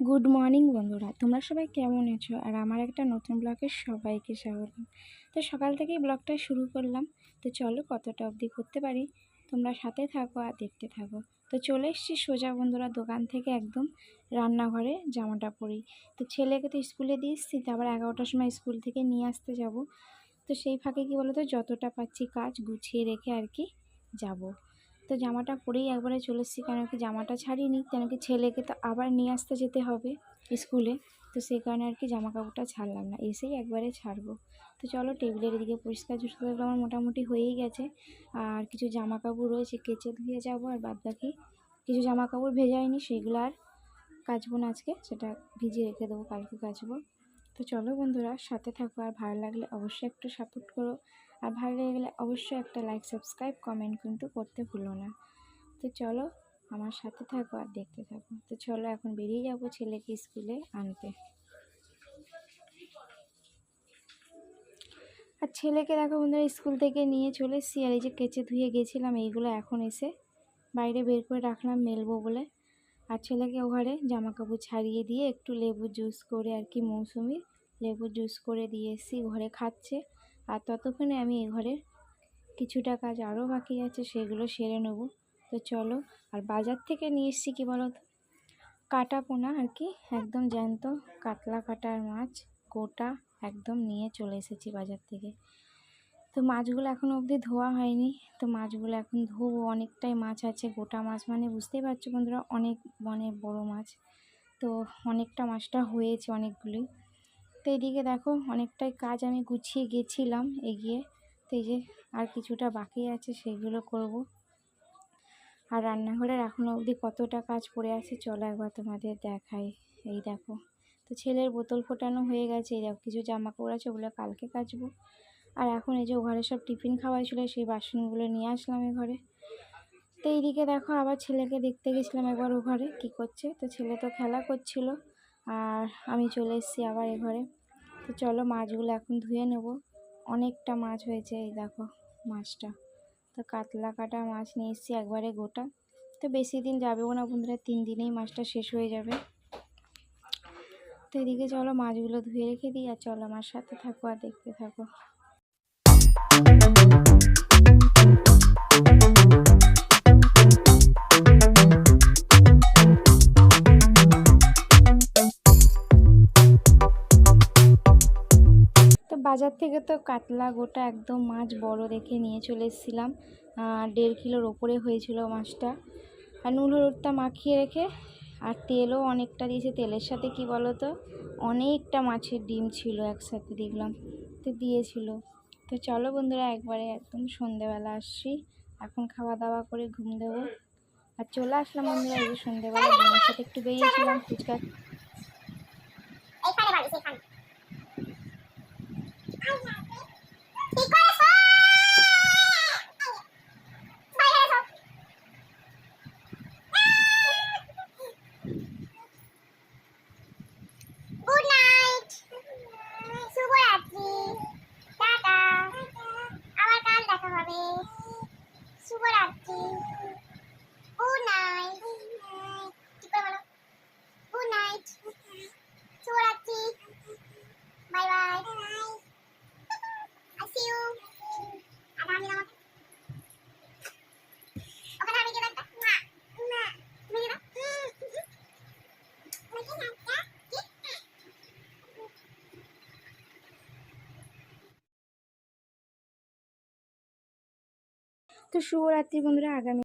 Good morning বন্ধুরা, তোমরা সবাই কেমন আছো? আর আমার একটা নতুন ব্লগে সবাইকে স্বাগত। তো সকাল থেকেই ব্লগটা শুরু করলাম। তো চলো কতটা অবধি করতে পারি? তোমরা সাথে থাকো আর দেখতে থাকো। তো চলে এসেছি সোজা বন্ধুরা দোকান থেকে একদম রান্নাঘরে জামাটা পরি তো ছেলেকে তো স্কুলে দিয়ে এসেছি তারপর এগারোটার সময় স্কুল থেকে নিয়ে আসতে যাব। তো সেই ফাঁকে কী বলো তো যতটা পাচ্ছি কাজ গুছিয়ে রেখে আর কি যাব। তো জামাটা পরেই একবারে চলে এসেছি, কেন কি জামাটা ছাড়িনি, কেন কি ছেলেকে তো আবার নিয়ে আসতে যেতে হবে স্কুলে। তো সেই কারণে আর কি জামা কাপড়টা ছাড়লাম না, এসেই একবারে ছাড়বো। তো চলো টেবিলের দিকে পরিষ্কার ঝুষকাগুলো আমার মোটামুটি হয়েই গেছে। আর কিছু জামা কাপড় রয়েছে, কেচে ধুয়ে যাব আর বাদ বাকি কিছু জামা কাপড় ভেজায়নি সেগুলো আর কাচবো না আজকে, সেটা ভিজিয়ে রেখে দেবো, কালকে কাচবো। তো চলো বন্ধুরা, সাথে থাকো আর ভালো লাগলে অবশ্যই একটু সাপোর্ট করো। আর ভালো লেগে গেলে অবশ্যই একটা লাইক সাবস্ক্রাইব কমেন্ট কিন্তু করতে ভুলো না। তো চলো, আমার সাথে থাকো আর দেখতে থাকো। তো চলো এখন বেরিয়ে যাব ছেলেকে স্কুলে আনতে। আর ছেলেকে দেখো বন্ধুরা স্কুল থেকে নিয়ে চলে এসেছি। আর এই যে কেচে ধুয়ে গেছিলাম, এইগুলো এখন এসে বাইরে বের করে রাখলাম মেলবো বলে। আর ছেলেকে ও ঘরে জামা কাপড় ছাড়িয়ে দিয়ে একটু লেবু জুস করে আর কি মৌসুমি লেবু জুস করে দিয়ে এসেছি। ঘরে খাচ্ছে। আর ততক্ষণে আমি এ ঘরের কিছুটা কাজ আরও বাকি আছে সেগুলো সেরে নেব। তো চলো, আর বাজার থেকে নিয়ে এসেছি কী বলো তো কাটা পোনা আর কি, একদম জ্যান্ত কাতলা কাটার মাছ, গোটা একদম নিয়ে চলে এসেছি বাজার থেকে। তো মাছগুলো এখনও অবধি ধোয়া হয়নি, তো মাছগুলো এখন ধোবো, অনেকটাই মাছ আছে, গোটা মাছ মানে বুঝতেই পারছ বন্ধুরা, অনেক মানে বড় মাছ। তো অনেকটা মাছটা হয়েছে অনেকগুলোই। তো এদিকে দেখো অনেকটাই কাজ আমি গুছিয়ে গেছিলাম এগিয়ে। তো এই যে আর কিছুটা বাকি আছে সেগুলো করব। আর রান্নাঘরের এখনও অবধি কতটা কাজ পড়ে আছে চলো একবার তোমাদের দেখাই। এই দেখো, তো ছেলের বোতল ফোটানো হয়ে গেছে, এই দেখো কিছু জামা কাপড় আছে ওগুলো কালকে কাচবো। আর এখন এই যে ঘরে সব টিফিন খাওয়াই ছিল, সেই বাসনগুলো নিয়ে আসলাম এ ঘরে। তো এইদিকে দেখো আবার ছেলেকে দেখতে গেছিলাম একবার ও ঘরে, কী করছে? তো ছেলে তো খেলা করছিল। আর আমি চলে এসেছি আবার এ ঘরে। তো চলো মাছগুলো এখন ধুয়ে নেব। অনেকটা মাছ হয়েছে এই দেখো মাছটা। তো কাতলা কাটা মাছ নিয়ে এসেছি একবারে গোটা। তো বেশি দিন যাবেও না বন্ধুরা, তিন দিনেই মাছটা শেষ হয়ে যাবে। তো এদিকে চলো মাছগুলো ধুয়ে রেখে দিই আর চলো আমার সাথে থাকো আর দেখতে থাকো। বাজার থেকে তো কাতলা গোটা একদম মাছ বড় দেখে নিয়ে চলে এসেছিলাম। দেড় কিলোর ওপরে হয়েছিল মাছটা। আর নুন হলুদটা মাখিয়ে রেখে, আর তেলও অনেকটা দিয়েছে। তেলের সাথে কি বলো তো অনেকটা মাছের ডিম ছিল একসাথে দেখলাম, তো দিয়েছিল। তো চলো বন্ধুরা, একবারে একদম সন্ধেবেলা আসছি। এখন খাওয়া দাওয়া করে ঘুম দেবো। আর চলে আসলাম বন্ধুরা, এই সন্ধেবেলা সাথে একটু বেরিয়েছিলাম ফুচকা। তো শুভরাত্রি বন্ধুরা আগামী